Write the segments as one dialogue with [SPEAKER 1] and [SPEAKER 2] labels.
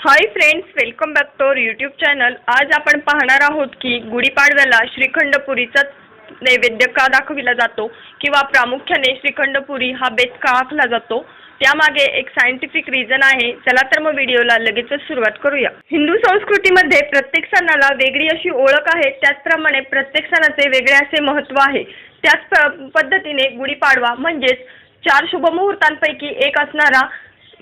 [SPEAKER 1] Hi friends welcome back to our YouTube channel आज आपण पाहणार आहोत की गुढीपाडव्याला श्रीखंडपुरीचा नैवेद्य का दाखविला जातो किंवा प्रामुख्याने श्रीखंडपुरी हा बेत का आखला जातो? त्यामागे एक सायंटिफिक रिझन आहे. चला तर मग व्हिडिओला लगेचच सुरुवात करूया. हिंदू संस्कृतीमध्ये प्रत्येक सणाला वेगळी अशी ओळख आहे. त्याचप्रमाणे प्रत्येक सणाचे वेगळे असे महत्त्व आहे. त्याच प- पद्धतीने गुढीपाडवा म्हणजेच चार शुभमुहूर्तांपैकी एक असणारा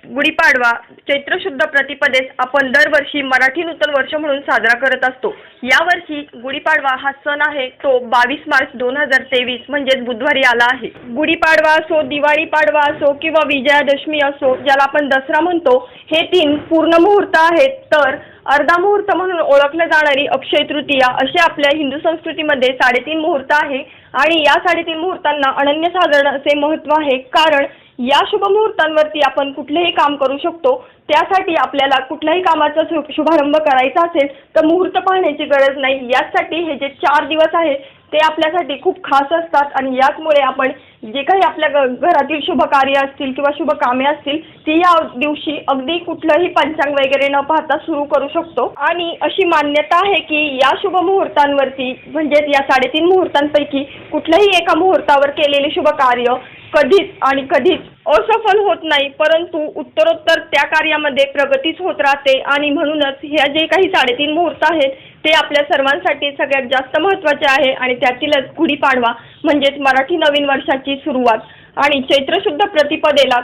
[SPEAKER 1] गुढीपाडवा चैत्र शुद्ध प्रतिपदेस आपण दरवर्षी मराठी नूतन वर्ष म्हणून साजरा करत असतो. यावर्षी गुढीपाडवा हा सण आहे तो बावीस मार्च दोन हजार तेवीस म्हणजेच बुधवारी आला आहे. गुढीपाडवा असो दिवाळी पाडवा असो किंवा विजयादशमी असो ज्याला आपण दसरा म्हणतो हे तीन पूर्ण मुहूर्त आहेत. तर अर्धा मुहूर्त म्हणून ओळखल्या जाणारी अक्षय तृतीया असे आपल्या हिंदू संस्कृतीमध्ये साडेतीन मुहूर्त आहे. आणि या साडेतीन मुहूर्तांना अनन्यसाधारण असे महत्त्व आहे. कारण या शुभमुहूर्तांवरती आपण कुठलेही काम करू शकतो. त्यासाठी आपल्याला कुठल्याही कामाचा शुभारंभ करायचा असेल तर मुहूर्त पाहण्याची गरज नाही. यासाठी हे जे चार दिवस आहेत ते आपल्यासाठी खूप खास असतात. आणि याचमुळे आपण जे काही आपल्या घरातील शुभ कार्य असतील किंवा शुभ कामे असतील ती या दिवशी अगदी कुठलंही पंचांग वगैरे न पाहता सुरू करू शकतो. आणि अशी मान्यता आहे की या शुभ मुहूर्तांवरती म्हणजेच या साडेतीन मुहूर्तांपैकी कुठल्याही एका मुहूर्तावर केलेले शुभ कार्य कधीच आणि कधीच असफल होत नाही परंतु उत्तरोत्तर त्या कार्यामध्ये प्रगतीच होत राहते. आणि म्हणूनच ह्या जे काही साडेतीन मुहूर्त आहेत ते आपल्या सर्वांसाठी सगळ्यात जास्त महत्त्वाचे आहे आणि त्यातीलच गुढीपाडवा म्हणजेच मराठी नवीन वर्षाची सुरुवात. आणि चैत्रशुद्ध प्रतिपदेला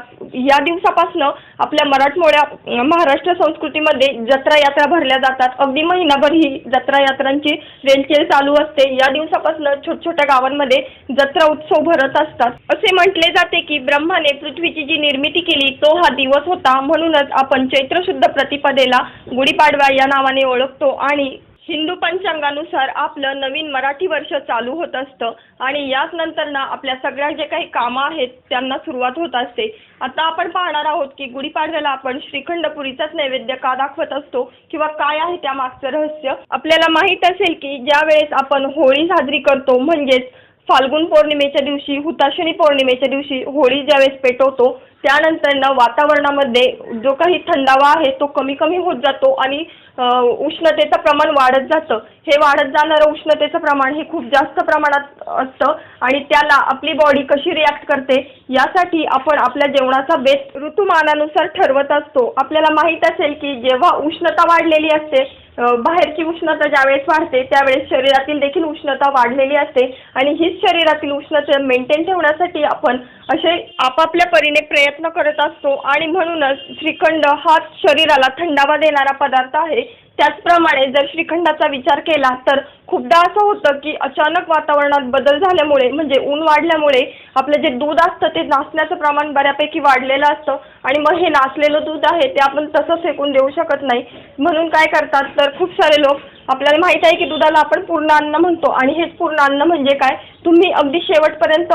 [SPEAKER 1] या दिवसापासून आपल्या मराठमोळ्या महाराष्ट्र संस्कृतीमध्ये जत्रा यात्रा भरल्या जातात. अगदी महिनाभर ही जत्रा यात्रांची रेलचेल चालू असते. या दिवसापासून छोट छोट्या गावांमध्ये जत्रा उत्सव भरत असतात. असे म्हटले जाते की ब्रह्माने पृथ्वीची जी निर्मिती केली तो हा दिवस होता. म्हणूनच आपण चैत्रशुद्ध प्रतिपदेला गुढीपाडवा या नावाने ओळखतो आणि हिंदू पंचांगानुसार आपलं नवीन मराठी वर्ष चालू होत असतं आणि याच नंतर ना आपल्या सगळ्या जे काही कामं आहेत त्यांना सुरुवात होत असते. आता आपण पाहणार आहोत की गुढीपाडव्याला आपण श्रीखंडपुरीचाच नैवेद्य का दाखवत असतो किंवा काय आहे त्या मागचं रहस्य? आपल्याला माहीत असेल की ज्या वेळेस आपण होळी साजरी करतो म्हणजेच फाल्गुन पौर्णिमेच्या दिवशी हुताशनी पौर्णिमेच्या दिवशी होळी ज्यावेळेस पेटवतो त्यानंतर ना वातावरणामध्ये जो काही थंडावा आहे तो कमी कमी होत जातो आणि उष्णतेचं प्रमाण वाढत जातं. हे वाढत जाणारं उष्णतेचं प्रमाण हे खूप जास्त प्रमाणात असतं आणि त्याला आपली बॉडी कशी रिॲक्ट करते यासाठी आपण आपल्या जेवणाचा बेत ऋतुमानानुसार ठरवत असतो. आपल्याला माहीत असेल की जेव्हा उष्णता वाढलेली असते बाहेरची उष्णता ज्यावेळेस वाढते त्यावेळेस शरीरातील देखील उष्णता वाढलेली असते. आणि हीच शरीरातील उष्णता मेंटेन ठेवण्यासाठी आपण असे आपापल्या परीने प्रयत्न करत असतो. आणि म्हणूनच श्रीखंड हा शरीराला थंडावा देणारा पदार्थ आहे. त्याचप्रमाणे जर श्रीखंडाचा विचार केला तर खूपदा असं होतं की अचानक वातावरणात बदल झाल्यामुळे म्हणजे ऊन वाढल्यामुळे आपलं जे दूध असतं ते नाचण्याचं प्रमाण बऱ्यापैकी वाढलेलं असतं. आणि मग हे नाचलेलं दूध आहे ते आपण तसं फेकून देऊ शकत नाही. म्हणून काय करतात तर खूप सारे लोक आपल्याला माहीत आहे की दुधाला आपण पूर्ण अन्न म्हणतो. आणि हेच पूर्ण अन्न म्हणजे काय? तुम्ही अगदी शेवटपर्यंत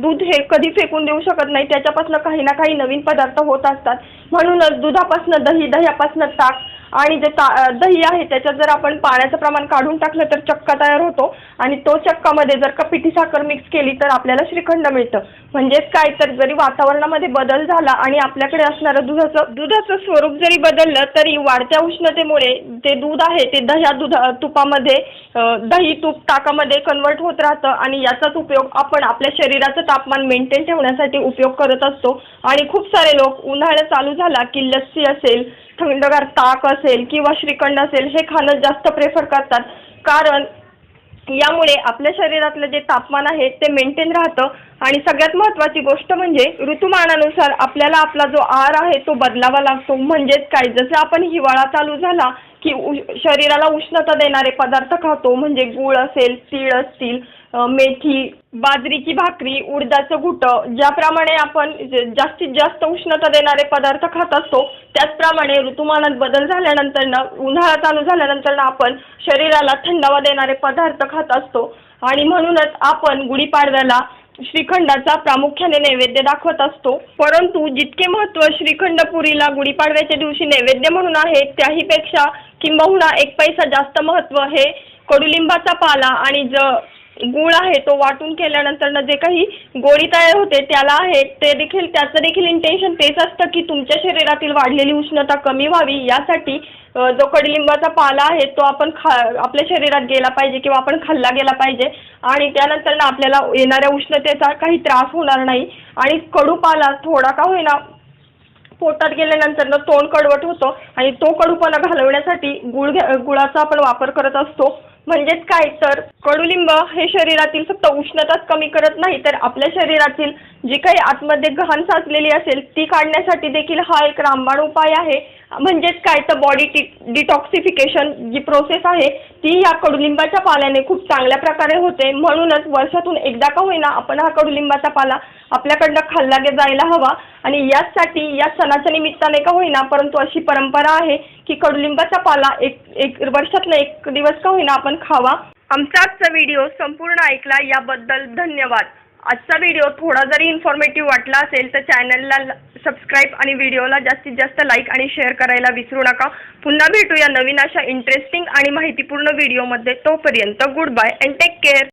[SPEAKER 1] दूध हे कधी फेकून देऊ शकत नाही. त्याच्यापासून काही ना काही नवीन पदार्थ होत असतात. म्हणूनच दुधापासून दही दह्यापासून ताक आणि जे दही आहे त्याच्यात जर आपण पाण्याचं प्रमाण काढून टाकलं तर चक्का तयार होतो. आणि तो चक्कामध्ये जर का पिठी साखर मिक्स केली तर आपल्याला श्रीखंड मिळतं. म्हणजेच काय तर जरी वातावरणामध्ये बदल झाला आणि आपल्याकडे असणारं दुधाचं दुधाचं स्वरूप जरी बदललं तरी वाढत्या उष्णतेमुळे ते दूध आहे ते दह्या दुधा तुपामध्ये दही तूप ताकामध्ये कन्वर्ट होत राहतं आणि याचाच उपयोग आपण आपल्या शरीराचं तापमान मेंटेन ठेवण्यासाठी उपयोग करत असतो. आणि खूप सारे लोक उन्हाळा चालू झाला की लस्सी असेल थंडगार ताक असेल किंवा श्रीखंड असेल हे खाणं जास्त प्रेफर करतात. कारण यामुळे आपल्या शरीरातलं जे तापमान आहे ते मेंटेन राहतं. आणि सगळ्यात महत्वाची गोष्ट म्हणजे ऋतुमानानुसार आपल्याला आपला जो आहार आहे तो बदलावा लागतो. म्हणजेच काय? जसं आपण हिवाळा चालू झाला की उ शरीराला उष्णता देणारे पदार्थ खातो. म्हणजे गूळ असेल तीळ असतील मेथी बाजरीची भाकरी उडदाचं घुटं ज्याप्रमाणे आपण जास्तीत जास्त उष्णता देणारे पदार्थ खात असतो त्याचप्रमाणे ऋतुमानात बदल झाल्यानंतर ना उन्हाळा चालू झाल्यानंतर ना आपण शरीराला थंडावा देणारे पदार्थ खात असतो. आणि म्हणूनच आपण गुढीपाडव्याला श्रीखंडाचा प्रामुख्याने नैवेद्य दाखवत असतो. परंतु जितके महत्त्व श्रीखंडपुरीला गुढीपाडव्याच्या दिवशी नैवेद्य म्हणून आहे त्याहीपेक्षा किंबहुना एक पैसा जास्त महत्त्व हे कडुलिंबाचा पाला आणि ज गुळ आहे तो वाटून केल्यानंतर जे काही गोळी तयार होते त्याला आहे ते देखील त्याचं देखील इंटेन्शन तेच असतं की तुमच्या शरीरातील वाढलेली उष्णता कमी व्हावी. यासाठी जो कडुलिंबाचा पाला आहे तो आपण खा आपल्या शरीरात गेला पाहिजे किंवा आपण खाल्ला गेला पाहिजे. आणि त्यानंतर ना आपल्याला येणाऱ्या उष्णतेचा काही त्रास होणार नाही. आणि कडू पाला थोडा का होईना पोटात गेल्यानंतर ना तोंड कडवट होतो. आणि तो कडूपणा घालवण्यासाठी गुळ गुळाचा आपण वापर करत असतो. म्हणजेच काय तर कडुलिंब हे शरीरातील फक्त उष्णताच कमी करत नाही तर आपल्या शरीरातील जी काही आतमध्ये घाण साचलेली असेल ती काढण्यासाठी देखील हा एक रामबाण उपाय आहे. म्हणजेच काय तर बॉडी डिटॉक्सिफिकेशन जी प्रोसेस आहे ती या कडुलिंबाच्या पाल्याने खूप चांगल्या प्रकारे होते. म्हणूनच वर्षातून एकदा का होईना आपण हा कडुलिंबाचा पाला आपल्याकडनं खाल्ला गे जायला हवा. आणि याचसाठी या सणाच्या निमित्ताने का होईना परंतु अशी परंपरा आहे की कडुलिंबाचा पाला एक एक वर्षातनं एक दिवस का होईना आपण खावा. आमचा आजचा व्हिडिओ संपूर्ण ऐकला. याबद्दल धन्यवाद. आजचा व्हिडिओ थोडा जरी इन्फॉर्मेटिव्ह वाटला असेल तर चॅनलला सबस्क्राईब आणि व्हिडिओला जास्तीत जास्त लाईक आणि शेअर करायला विसरू नका. पुन्हा भेटूया नवीन अशा इंटरेस्टिंग आणि माहितीपूर्ण व्हिडिओमध्ये तोपर्यंत goodbye and take care